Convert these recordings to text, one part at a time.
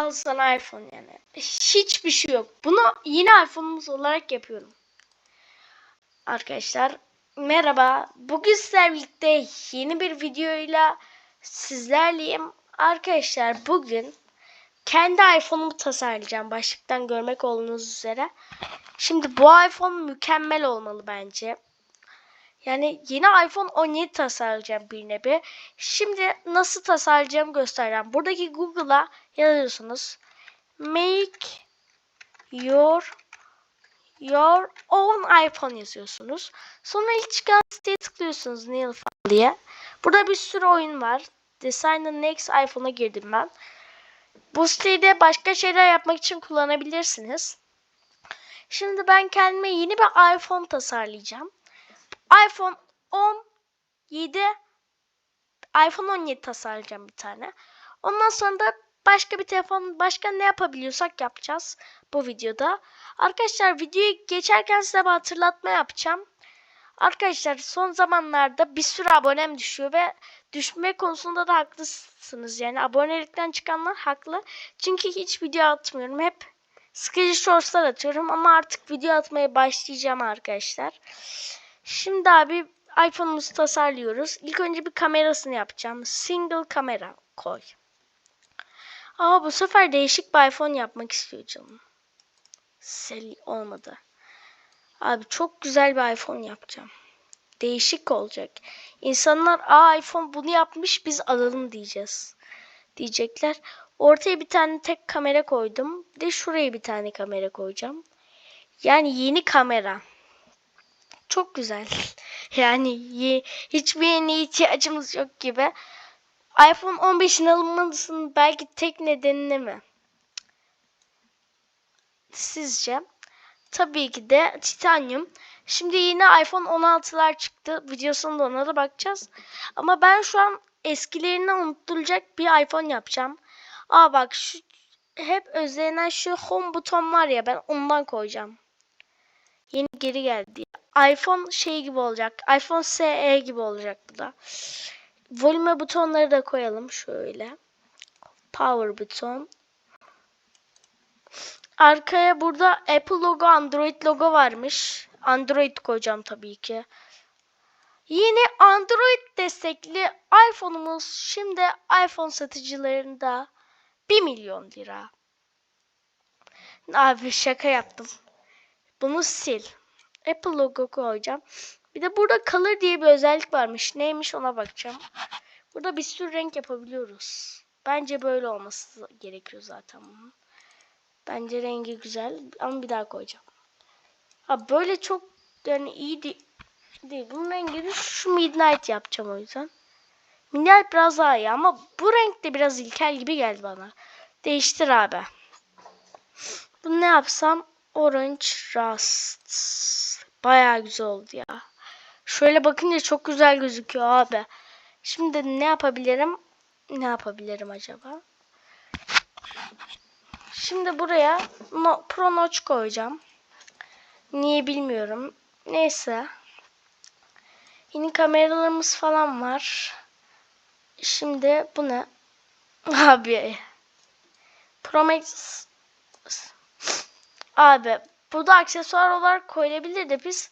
Al sana iPhone yani. Hiçbir şey yok. Bunu yine iPhone'umuz olarak yapıyorum. Arkadaşlar merhaba. Bugün sizlerle birlikte yeni bir videoyla sizlerleyim. Arkadaşlar bugün kendi iPhone'umu tasarlayacağım. Başlıktan görmek olduğunuz üzere. Şimdi bu iPhone mükemmel olmalı bence. Yani yeni iPhone 17 tasarlayacağım bir nevi. Şimdi nasıl tasarlayacağımı göstereceğim. Buradaki Google'a yazıyorsunuz. Make your your own iPhone yazıyorsunuz. Sonra ilk çıkan siteye tıklıyorsunuz Neil falan diye. Burada bir sürü oyun var. Design the next iPhone'a girdim ben. Bu siteyi de başka şeyler yapmak için kullanabilirsiniz. Şimdi ben kendime yeni bir iPhone tasarlayacağım iPhone 17 iPhone 17 tasarlayacağım bir tane. Ondan sonra da başka bir telefon başka ne yapabiliyorsak yapacağız bu videoda. Arkadaşlar videoyu geçerken size bir hatırlatma yapacağım. Arkadaşlar son zamanlarda bir sürü abonem düşüyor ve düşme konusunda da haklısınız. Yani abonelikten çıkanlar haklı. Çünkü hiç video atmıyorum. Hep sıkıcı shortslar atıyorum ama artık video atmaya başlayacağım arkadaşlar. Şimdi abi iPhone'umuzu tasarlıyoruz. İlk önce bir kamerasını yapacağım. Single kamera koy. Aa bu sefer değişik bir iPhone yapmak istiyor canım. Sel olmadı. Abi çok güzel bir iPhone yapacağım. Değişik olacak. İnsanlar aa iPhone bunu yapmış biz alalım diyeceğiz. Diyecekler. Ortaya bir tane tek kamera koydum. De şuraya bir tane kamera koyacağım. Yani yeni kamera. Çok güzel. Yani hiçbir yeni ihtiyacımız yok gibi. iPhone 15'in alınmasının belki tek nedeni mi? Sizce? Tabii ki de titanyum. Şimdi yine iPhone 16'lar çıktı. Videosunda ona da bakacağız. Ama ben şu an eskilerini unutturacak bir iPhone yapacağım. Aa bak şu hep özlenen şu home buton var ya ben ondan koyacağım. Yeni geri geldi. iPhone şey gibi olacak. iPhone SE gibi olacak bu da. Volume butonları da koyalım şöyle. Power buton. Arkaya burada Apple logo, Android logo varmış. Android koyacağım tabii ki. Yeni Android destekli iPhone'umuz şimdi iPhone satıcılarında 1 milyon lira. Abi şaka yaptım. Bunu sil. Apple logo koyacağım. Bir de burada color diye bir özellik varmış. Neymiş ona bakacağım. Burada bir sürü renk yapabiliyoruz. Bence böyle olması gerekiyor zaten bunun. Bence rengi güzel ama bir daha koyacağım. Ha böyle çok yani iyi değil. değil. Bunun rengini şu midnight yapacağım o yüzden. Midnight biraz daha iyi ama bu renk de biraz ilkel gibi geldi bana. Değiştir abi. Bunu ne yapsam? Orange Rust. Baya güzel oldu ya. Şöyle bakınca çok güzel gözüküyor abi. Şimdi ne yapabilirim? Ne yapabilirim acaba? Şimdi buraya no, Pro Notch koyacağım. Niye bilmiyorum. Neyse. Yeni kameralarımız falan var. Şimdi bu ne? Abi. Pro Max Abi burada aksesuar olarak koyulabilir de biz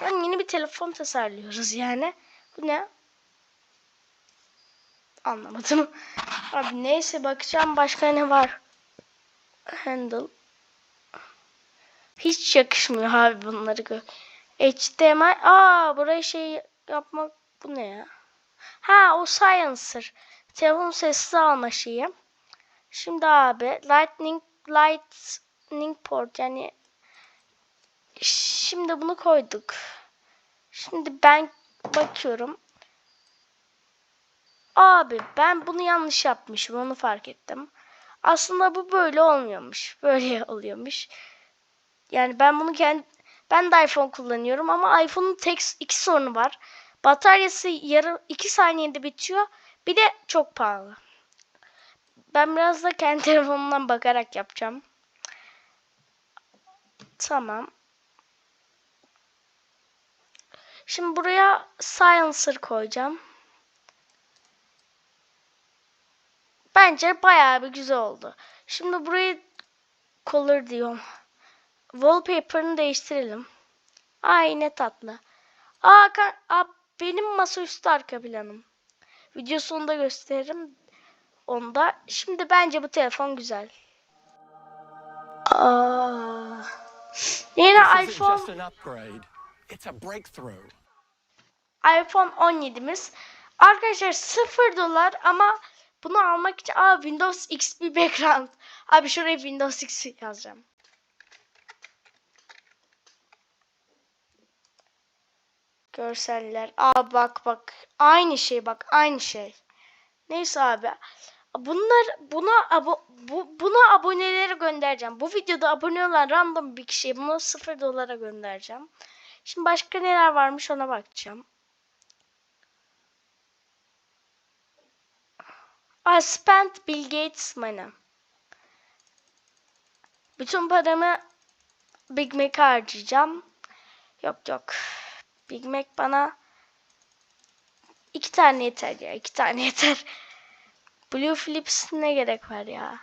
yani yeni bir telefon tasarlıyoruz yani. Bu ne? Anlamadım. Abi neyse bakacağım başka ne var. Handle. Hiç yakışmıyor abi bunları. HDMI. Aa buraya şey yapmak bu ne ya? Ha o Silencer. Telefon sessiz alma şeyi. Şimdi abi Lightning Light lightning port yani şimdi bunu koyduk. Şimdi ben bakıyorum. Abi ben bunu yanlış yapmışım onu fark ettim. Aslında bu böyle olmuyormuş. Böyle oluyormuş. Yani ben bunu kendi ben de iPhone kullanıyorum ama iPhone'un tek iki sorunu var. Bataryası yarım iki saniyede bitiyor. Bir de çok pahalı. Ben biraz da kendi telefonumdan bakarak yapacağım. Tamam. Şimdi buraya silencer koyacağım. Bence bayağı bir güzel oldu. Şimdi burayı color diyorum. Wallpaper'ını değiştirelim. Ay ne tatlı. Aa, ka- aa, benim masaüstü arka planım. Video sonunda gösteririm. Onda. Şimdi bence bu telefon güzel. Aa. Yine iPhone iPhone 17'imiz. Arkadaşlar 0 dolar ama bunu almak için aa Windows XP background. Abi şuraya Windows XP yazacağım. Görseller. Aa bak bak. Aynı şey bak aynı şey. Neyse abi. Bunlar buna abo bu, buna abonelere göndereceğim. Bu videoda abone olan random bir kişiye bunu 0 dolara göndereceğim. Şimdi başka neler varmış ona bakacağım. I spent Bill Gates money. Bütün paramı Big Mac'e harcayacağım. Yok yok. Big Mac bana iki tane yeter ya. iki tane yeter. Blue Philips ne gerek var ya.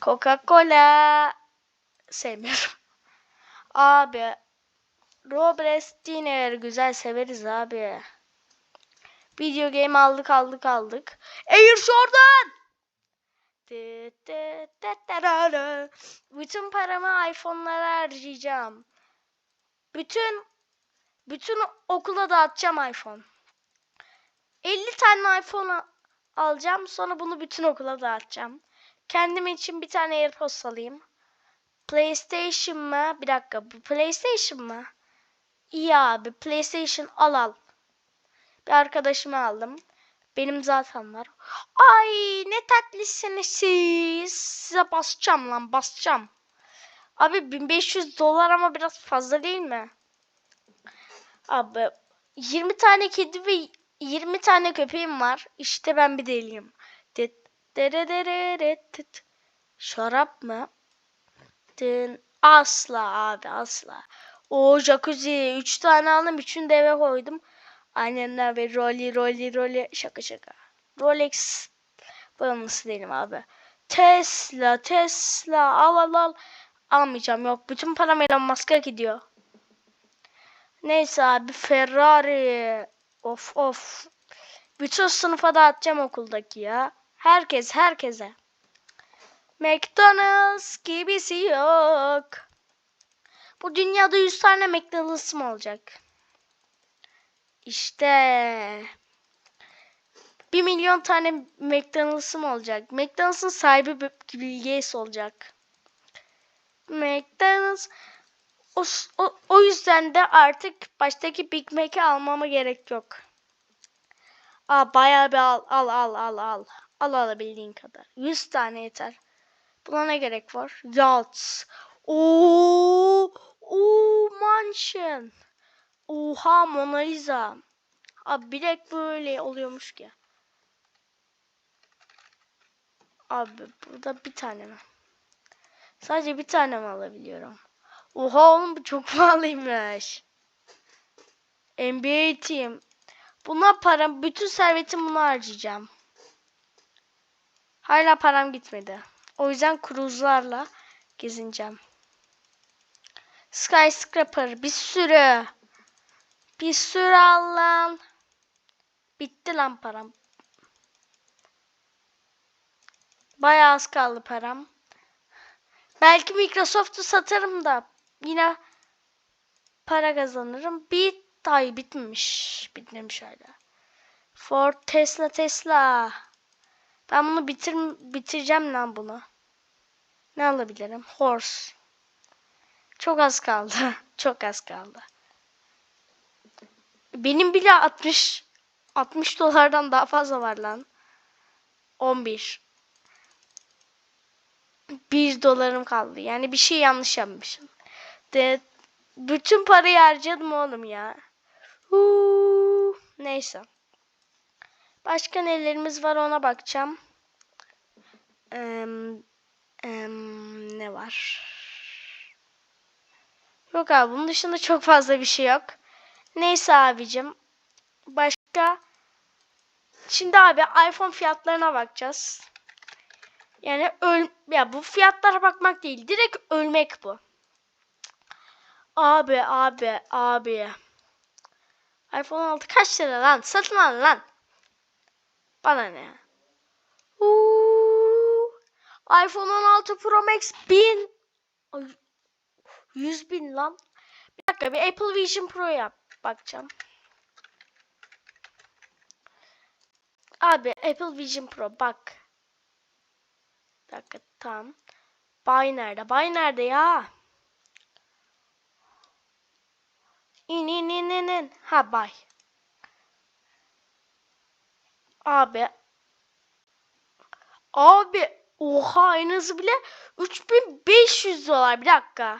Coca-Cola sevmiyorum. Abi Robres Diner güzel severiz abi. Video game aldık aldık aldık. Air Jordan! Bütün paramı iPhone'lara harcayacağım. Bütün bütün okula dağıtacağım iPhone. 50 tane iPhone alacağım. Sonra bunu bütün okula dağıtacağım. Kendim için bir tane AirPods alayım. PlayStation mı? Bir dakika. Bu PlayStation mı? İyi abi. PlayStation al al. Bir arkadaşıma aldım. Benim zaten var. Ay ne tatlısınız siz. Size basacağım lan basacağım. Abi 1500 dolar ama biraz fazla değil mi? Abi 20 tane kedi ve 20 tane köpeğim var. İşte ben bir deliyim. Şarap mı? Asla abi asla. O jacuzzi 3 tane aldım. Üçünü de eve koydum. Annemler ve rolly rolly rolly şaka şaka. Rolex bağımlısı değilim abi. Tesla Tesla al al al. Almayacağım yok. Bütün param Elon Musk'a gidiyor. Neyse abi Ferrari. Of of. Bütün sınıfa dağıtacağım okuldaki ya. Herkes herkese. McDonald's gibisi yok. Bu dünyada 100 tane McDonald's'ım olacak. İşte 1 milyon tane McDonald's'ım olacak. McDonald's'ın sahibi Bill Gates olacak. McDonald's o, o, o yüzden de artık baştaki Big Mac'i almama gerek yok. Aa bayağı bir al al al al al. Al alabildiğin kadar. 100 tane yeter. Buna ne gerek var? Yachts. Oo, oo mansion. Oha Mona Lisa. Abi bilek böyle oluyormuş ki. Abi burada bir tane mi? Sadece bir tane mi alabiliyorum? Oha oğlum bu çok pahalıymış. NBA team. Buna param, bütün servetim buna harcayacağım. Hala param gitmedi. O yüzden kruzlarla gezineceğim. Skyscraper bir sürü. Bir sürü Allah'ım. Bitti lan param. Bayağı az kaldı param. Belki Microsoft'u satarım da yine para kazanırım. Bir ay bitmemiş. Bitmemiş hala. Ford Tesla Tesla. Ben bunu bitir bitireceğim lan bunu. Ne alabilirim? Horse. Çok az kaldı. Çok az kaldı. Benim bile 60 60 dolardan daha fazla var lan. 11. 1 dolarım kaldı. Yani bir şey yanlış yapmışım. De, bütün parayı harcadım oğlum ya. Huu, neyse. Başka nelerimiz var ona bakacağım. Em, em, ne var? Yok abi bunun dışında çok fazla bir şey yok. Neyse abicim. Başka. Şimdi abi iPhone fiyatlarına bakacağız. Yani öl ya bu fiyatlara bakmak değil. Direkt ölmek bu. Abi abi abi. iPhone 16 kaç lira lan? Satın al lan. Bana ne? Uuu. iPhone 16 Pro Max 1000. Ay, 100 bin lan. Bir dakika bir Apple Vision Pro yap. Bakacağım. Abi Apple Vision Pro bak. Dakika tam. Bay nerede? Bay nerede ya? İn in in in in. Ha bay. Abi. Abi. Oha en azı bile 3500 dolar. Bir dakika.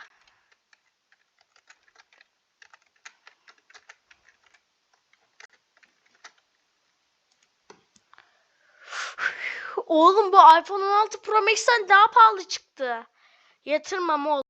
Oğlum bu iPhone 16 Pro Max'ten daha pahalı çıktı. Yatırmam oğlum.